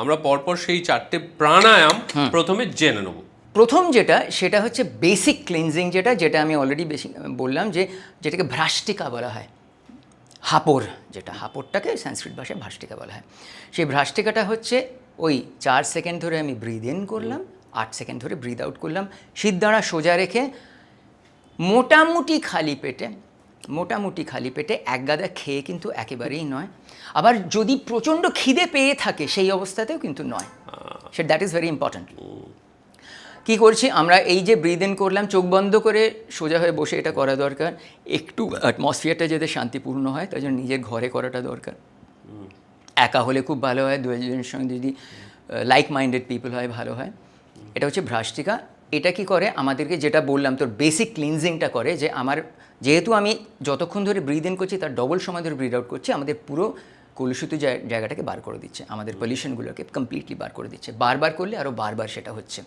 আমরা পরপর সেই চারটে প্রাণায়াম প্রথমে জেনে নেব। প্রথম যেটা সেটা হচ্ছে বেসিক ক্লিনজিং যেটা যেটা আমি অলরেডি বেশি বললাম যে যেটাকে ভ্রাষ্টিকা বলা হয়। হাপর যেটা হাপরটাকে সংস্কৃত ভাষায় ভ্রাষ্টিকা বলা হয়। সেই ভ্রাষ্টিকাটা হচ্ছে ওই চার সেকেন্ড ধরে আমি ব্রিদ ইন করলাম আট সেকেন্ড ধরে ব্রিদ আউট করলাম। সিদ্ধারা সোজা রেখে মোটামুটি খালি পেটে মোটামুটি খালি পেটে এক গাদা খেয়ে কিন্তু একেবারেই নয়। আবার যদি প্রচণ্ড খিদে পেয়ে থাকে সেই অবস্থাতেও কিন্তু নয়। সে দ্যাট ইজ ভেরি ইম্পর্ট্যান্ট কি করছি? আমরা এই যে ব্রিদ ইন করলাম চোখ বন্ধ করে সোজা হয়ে বসে এটা করা দরকার। একটু অ্যাটমসফিয়ারটা যাতে শান্তিপূর্ণ হয় তাই জন্য নিজের ঘরে করাটা দরকার। একা হলে খুব ভালো হয় দু একজনের সঙ্গে যদি লাইক মাইন্ডেড পিপল হয় ভালো হয়। এটা হচ্ছে ভ্রাষ্টিকা এটা কি করে? আমাদেরকে যেটা বললাম তোর বেসিক ক্লিনজিংটা করে যে আমার যেহেতু আমি যতক্ষণ ধরে ব্রিদ ইন করছি তার ডবল সময় ধরে ব্রিদ আউট করছি আমাদের পুরো কলুষিত জায়গাটাকে বার করে দিচ্ছে। আমাদের পলিউশনগুলোকে কমপ্লিটলি বার করে দিচ্ছে। বারবার করলে আরও বারবার সেটা হচ্ছে।